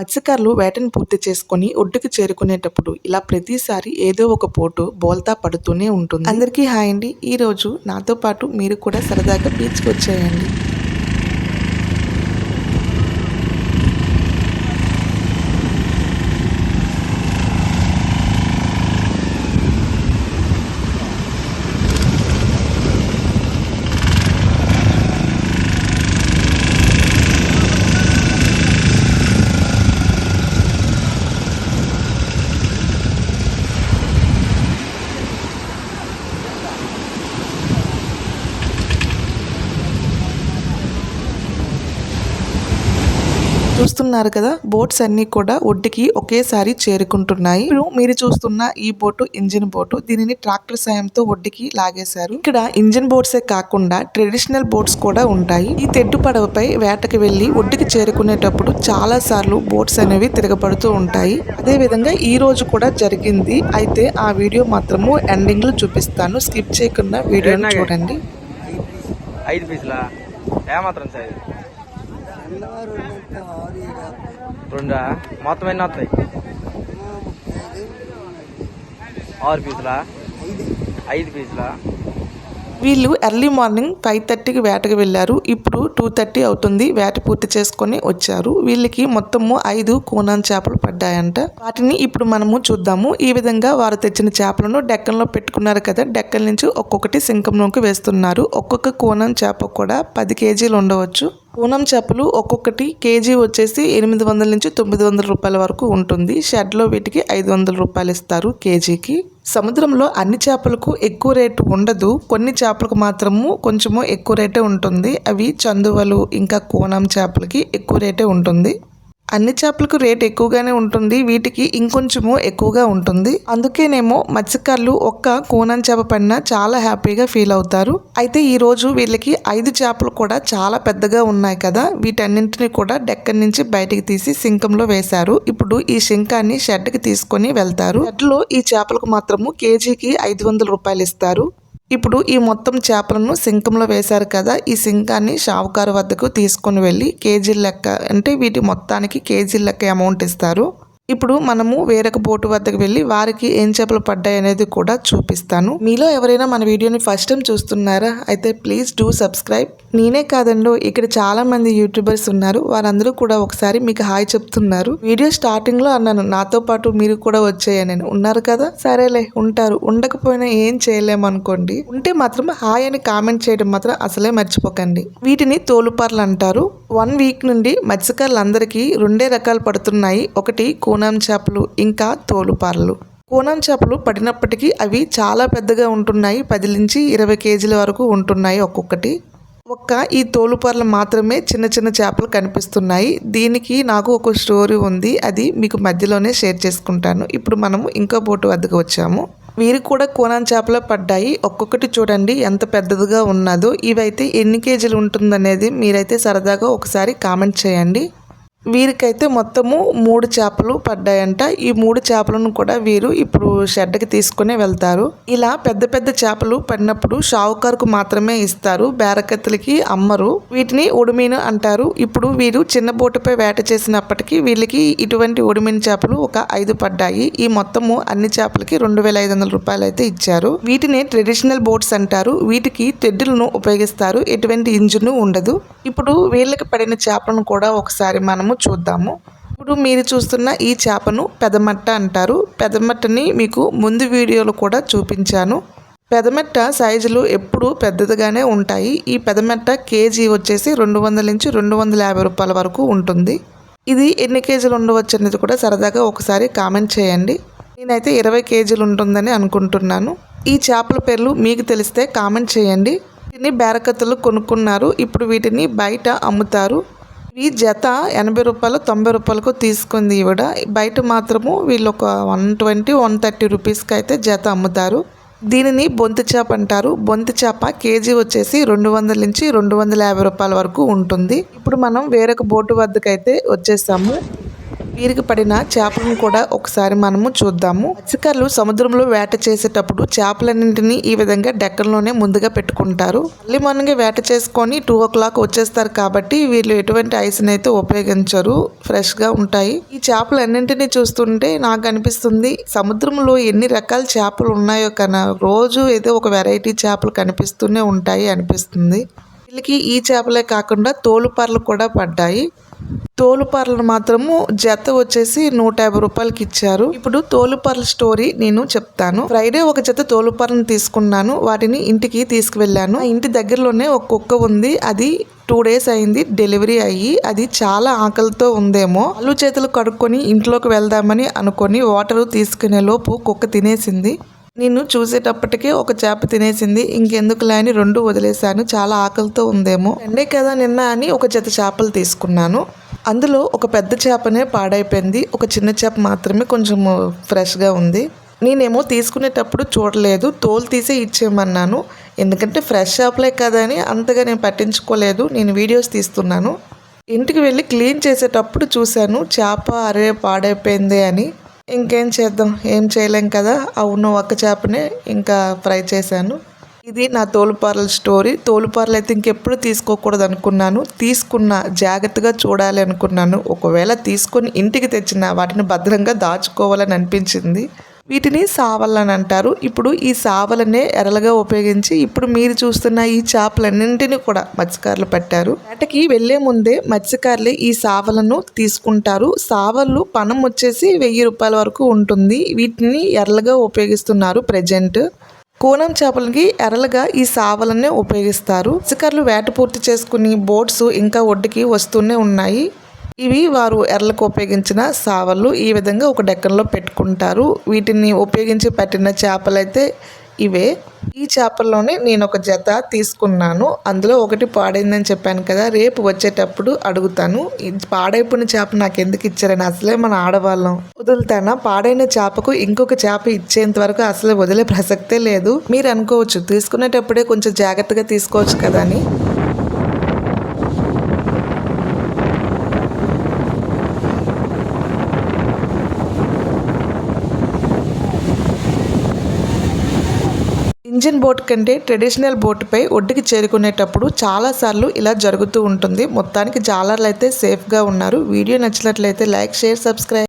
మత్స్యకారులు వేటను పూర్తి చేసుకొని ఒడ్డుకు చేరుకునేటప్పుడు ఇలా ప్రతిసారి ఏదో ఒక పోటు బోల్తా పడుతూనే ఉంటుంది. అందరికీ హాయ్ అండి. ఈ రోజు నాతో పాటు మీరు కూడా సరదాగా బీచ్కి వచ్చేయండి. చూస్తున్నారు కదా బోట్స్ అన్ని కూడా ఒడ్డుకి ఒకేసారి చేరుకుంటున్నాయి. ఇప్పుడు మీరు చూస్తున్న ఈ బోటు ఇంజిన్ బోటు దీనిని ట్రాక్టర్ సాయంతో ఒడ్డుకి లాగేశారు. ఇక్కడ ఇంజిన్ బోట్సే కాకుండా ట్రెడిషనల్ బోట్స్ కూడా ఉంటాయి. ఈ తెడ్డు పడవపై వేటకి వెళ్ళి ఒడ్డుకి చేరుకునేటప్పుడు చాలా సార్లు బోట్స్ అనేవి తిరగబడుతూ ఉంటాయి. అదే విధంగా ఈ రోజు కూడా జరిగింది. అయితే ఆ వీడియో మాత్రము ఎండింగ్లో చూపిస్తాను. స్కిప్ చేయకుండా వీడియోని చూడండి. ఐదు పీసులా? ఏమాత్రం సైజ్ రెండా? మొత్తం ఎన్ని వస్తాయి? ఆరు పీసులా? ఐదు పీసులా? వీళ్ళు ఎర్లీ మార్నింగ్ ఫైవ్ థర్టీకి వేటకు వెళ్ళారు. ఇప్పుడు టూ థర్టీ అవుతుంది. వేట పూర్తి చేసుకొని వచ్చారు. వీళ్ళకి మొత్తము ఐదు కోనాన్ చేపలు పడ్డాయంట. వాటిని ఇప్పుడు మనము చూద్దాము. ఈ విధంగా వారు తెచ్చిన చేపలను డెక్కన్లో పెట్టుకున్నారు కదా. డెక్కల నుంచి ఒక్కొక్కటి సింకంలోకి వేస్తున్నారు. ఒక్కొక్క కోనం చేప కూడా పది కేజీలు ఉండవచ్చు. పూనం చేపలు ఒక్కొక్కటి కేజీ వచ్చేసి ఎనిమిది వందల నుంచి తొమ్మిది వందల రూపాయల వరకు ఉంటుంది. షెడ్లో వీటికి ఐదు వందల రూపాయలు ఇస్తారు కేజీకి. సముద్రంలో అన్ని చేపలకు ఎక్కువ రేటు ఉండదు. కొన్ని చేపలకు మాత్రము కొంచెము ఎక్కువ రేటే ఉంటుంది. అవి చందువలు ఇంకా కోనం చేపలకి ఎక్కువ రేటే ఉంటుంది. అన్ని చేపలకు రేట్ ఎక్కువగానే ఉంటుంది వీటికి ఇంకొంచెము ఎక్కువగా ఉంటుంది. అందుకేనేమో మత్స్యకారులు ఒక్క కోనం చేప పడినా చాలా హ్యాపీగా ఫీల్ అవుతారు. అయితే ఈ రోజు వీళ్ళకి ఐదు చేపలు కూడా చాలా పెద్దగా ఉన్నాయి కదా వీటన్నింటిని కూడా డెక్కన్ నుంచి బయటికి తీసి సింకంలో వేశారు. ఇప్పుడు ఈ శంఖాన్ని షెడ్కి తీసుకొని వెళ్తారు. షెడ్లో ఈ చేపలకు మాత్రము కేజీకి ఐదు వందల రూపాయలు ఇస్తారు. ఇప్పుడు ఈ మొత్తం చేపలను సింకంలో వేశారు కదా ఈ సింకాన్ని షావుకారు వద్దకు తీసుకొని వెళ్ళి కేజీల లెక్క అంటే వీటి మొత్తానికి కేజీ లెక్క అమౌంట్ ఇస్తారు. ఇప్పుడు మనము వేరొక బోటు వద్దకు వెళ్ళి వారికి ఏం చేపలు పడ్డాయి అనేది కూడా చూపిస్తాను. మీలో ఎవరైనా మన వీడియోని ఫస్ట్ టైం చూస్తున్నారా? అయితే ప్లీజ్ డూ సబ్స్క్రైబ్. నేనే కాదండో ఇక్కడ చాలా మంది యూట్యూబర్స్ ఉన్నారు. వారందరూ కూడా ఒకసారి మీకు హాయ్ చెప్తున్నారు. వీడియో స్టార్టింగ్లో అన్నాను నాతో పాటు మీరు కూడా వచ్చేయని ఉన్నారు కదా? సరేలే ఉంటారు. ఉండకపోయినా ఏం చేయలేము అనుకోండి. ఉంటే మాత్రం హాయ్ అని కామెంట్ చేయడం మాత్రం అసలే మర్చిపోకండి. వీటిని తోలుపార్లు అంటారు. వన్ వీక్ నుండి మత్స్యకారులందరికీ రెండే రకాలు పడుతున్నాయి. ఒకటి కూనాం చేపలు ఇంకా తోలుపారలు కూనం చేపలు పడినప్పటికీ అవి చాలా పెద్దగా ఉంటున్నాయి. పది నుంచి ఇరవై కేజీల వరకు ఉంటున్నాయి ఒక్కొక్కటి. ఒక్క ఈ తోలుపారలు మాత్రమే చిన్న చిన్న చేపలు కనిపిస్తున్నాయి. దీనికి నాకు ఒక స్టోరీ ఉంది. అది మీకు మధ్యలోనే షేర్ చేసుకుంటాను. ఇప్పుడు మనము ఇంకో బోటు వద్దకు వచ్చాము. వీరు కూడా కోనాన్ చేపలు పడ్డాయి. ఒక్కొక్కటి చూడండి ఎంత పెద్దదిగా ఉన్నదో. ఇవైతే ఎన్ని కేజీలు ఉంటుందనేది మీరైతే సరదాగా ఒకసారి కామెంట్ చేయండి. వీరికైతే మొత్తము మూడు చేపలు పడ్డాయంట. ఈ మూడు చేపలను కూడా వీరు ఇప్పుడు షెడ్కి తీసుకుని వెళ్తారు. ఇలా పెద్ద పెద్ద చేపలు పడినప్పుడు షావుకారుకు మాత్రమే ఇస్తారు. బేరకత్తులకి అమ్మరు. వీటిని ఉడిమీను అంటారు. ఇప్పుడు వీరు చిన్న బోటుపై వేట చేసినప్పటికీ వీళ్ళకి ఇటువంటి ఉడిమీను చేపలు ఒక ఐదు పడ్డాయి. ఈ మొత్తము అన్ని చేపలకి రెండు వేల ఐదు వందల రూపాయలు అయితే ఇచ్చారు. వీటిని ట్రెడిషనల్ బోట్స్ అంటారు. వీటికి తెడ్డులను ఉపయోగిస్తారు. ఎటువంటి ఇంజిన్ ఉండదు. ఇప్పుడు వీళ్ళకి పడిన చేపలను కూడా ఒకసారి మనము చూద్దాము ఇప్పుడు మీరు చూస్తున్న ఈ చేపను పెదమట్ట అంటారు. పెదమట్టని మీకు ముందు వీడియోలో కూడా చూపించాను. పెదమెట్ట సైజులు ఎప్పుడూ పెద్దదిగానే ఉంటాయి. ఈ పెదమెట్ట కేజీ వచ్చేసి రెండు వందల నుంచి రెండు వందల యాభై రూపాయల వరకు ఉంటుంది. ఇది ఎన్ని కేజీలు ఉండవచ్చు అనేది కూడా సరదాగా ఒకసారి కామెంట్ చేయండి. నేనైతే ఇరవై కేజీలు ఉంటుందని అనుకుంటున్నాను. ఈ చేపల పేర్లు మీకు తెలిస్తే కామెంట్ చేయండి. వీటిని బేరకత్తులు కొనుక్కున్నారు. ఇప్పుడు వీటిని బయట అమ్ముతారు. ఈ జత ఎనభై రూపాయలు తొంభై రూపాయలకు తీసుకుంది ఈవిడ. బయట మాత్రము వీళ్ళు ఒక వన్ ట్వంటీ వన్ థర్టీ రూపీస్కి అయితే జత అమ్ముతారు. దీనిని బొంతి చేప అంటారు. బొంతి చేప కేజీ వచ్చేసి రెండు వందల నుంచి రెండు వందల యాభై రూపాయల వరకు ఉంటుంది. ఇప్పుడు మనం వేరొక బోటు వద్దకైతే వచ్చేసాము. పీరికి పడిన చేపలను కూడా ఒకసారి మనము చూద్దాము. మత్స్యకారులు సముద్రంలో వేట చేసేటప్పుడు చేపలన్నింటినీ ఈ విధంగా డెక్కల్లోనే ముందుగా పెట్టుకుంటారు. మళ్ళీ మార్నింగ్ వేట చేసుకొని టూ ఓ క్లాక్ వచ్చేస్తారు కాబట్టి వీళ్ళు ఎటువంటి ఐస్ని అయితే ఉపయోగించరు. ఫ్రెష్గా ఉంటాయి. ఈ చేపలన్నింటినీ చూస్తుంటే నాకు అనిపిస్తుంది సముద్రంలో ఎన్ని రకాల చేపలు ఉన్నాయో కన్నా రోజు ఏదో ఒక వెరైటీ చేపలు కనిపిస్తూనే ఉంటాయి అనిపిస్తుంది. వీళ్ళకి ఈ చేపలే కాకుండా తోలుపార్లు కూడా పడ్డాయి. తోలుపర్లను మాత్రము జత వచ్చేసి నూట యాభై రూపాయలకి ఇచ్చారు. ఇప్పుడు తోలుపర్ల స్టోరీ నేను చెప్తాను. ఫ్రైడే ఒక జత తోలుపర్లను తీసుకున్నాను. వాటిని ఇంటికి తీసుకువెళ్ళాను. ఇంటి దగ్గరలోనే ఒక కుక్క ఉంది. అది టూ డేస్ అయింది డెలివరీ అయ్యి అది చాలా ఆకలితో ఉందేమో. అల్లు చేతులు కడుక్కొని ఇంట్లోకి వెళ్దామని అనుకొని వాటర్ తీసుకునే లోపు కుక్క తినేసింది. నేను చూసేటప్పటికే ఒక చేప తినేసింది. ఇంకెందుకులే అని రెండు వదిలేశాను. చాలా ఆకలితో ఉందేమో. సండే కదా నిన్న అని ఒక జత చేపలు తీసుకున్నాను. అందులో ఒక పెద్ద చేపనే పాడైపోయింది. ఒక చిన్న చేప మాత్రమే కొంచెం ఫ్రెష్గా ఉంది. నేనేమో తీసుకునేటప్పుడు చూడలేదు. తోలు తీసే ఇచ్చేయమన్నాను. ఎందుకంటే ఫ్రెష్ చేపలే కదా అని అంతగా నేను పట్టించుకోలేదు. నేను వీడియోస్ తీస్తున్నాను. ఇంటికి వెళ్ళి క్లీన్ చేసేటప్పుడు చూశాను. చేప అరే పాడైపోయింది అని. ఇంకేం చేద్దాం? ఏం చేయలేం కదా? అవును ఒక్క చేపనే ఇంకా ఫ్రై చేశాను. ఇది నా తోలుపారల స్టోరీ. తోలుపారలు అయితే ఇంకెప్పుడు తీసుకోకూడదు అనుకున్నాను. తీసుకున్న జాగ్రత్తగా చూడాలి అనుకున్నాను. ఒకవేళ తీసుకొని ఇంటికి తెచ్చిన వాటిని భద్రంగా దాచుకోవాలని అనిపించింది. వీటిని సావలని అంటారు. ఇప్పుడు ఈ సావలనే ఎరలుగా ఉపయోగించి ఇప్పుడు మీరు చూస్తున్న ఈ చేపలన్నింటినీ కూడా మత్స్యకారులు పట్టారు. వేటకి వెళ్ళే ముందే మత్స్యకారులు ఈ సావలను తీసుకుంటారు. సావలు పణం వచ్చేసి వెయ్యి రూపాయల వరకు ఉంటుంది. వీటిని ఎరలుగా ఉపయోగిస్తున్నారు ప్రజెంట్. కోనం చేపలకి ఎరలుగా ఈ సావలనే ఉపయోగిస్తారు. మత్స్యకారులు వేట పూర్తి చేసుకుని బోట్స్ ఇంకా ఒడ్డుకి వస్తూనే ఉన్నాయి. ఇవి వారు ఎర్లకు ఉపయోగించిన సావళ్ళు. ఈ విధంగా ఒక డెక్కన్లో పెట్టుకుంటారు. వీటిని ఉపయోగించి పట్టిన చేపలైతే ఇవే. ఈ చేపల్లోనే నేను ఒక జత తీసుకున్నాను. అందులో ఒకటి పాడైందని చెప్పాను కదా రేపు వచ్చేటప్పుడు అడుగుతాను. పాడైపోయిన చేప నాకు ఎందుకు ఇచ్చారని అసలే మన ఆడవాళ్ళం వదులుతానా? పాడైన చేపకు ఇంకొక చేప ఇచ్చేంత వరకు అసలు వదిలే ప్రసక్తే లేదు. మీరు అనుకోవచ్చు తీసుకునేటప్పుడే కొంచెం జాగ్రత్తగా తీసుకోవచ్చు కదా అని. ఇంజిన్ బోట్ కంటే ట్రెడిషనల్ బోట్పై ఒడ్డుకి చేరుకునేటప్పుడు చాలాసార్లు ఇలా జరుగుతూ ఉంటుంది. మొత్తానికి జాలర్లు అయితే సేఫ్గా ఉన్నారు. వీడియో నచ్చినట్లయితే లైక్ షేర్ సబ్స్క్రైబ్.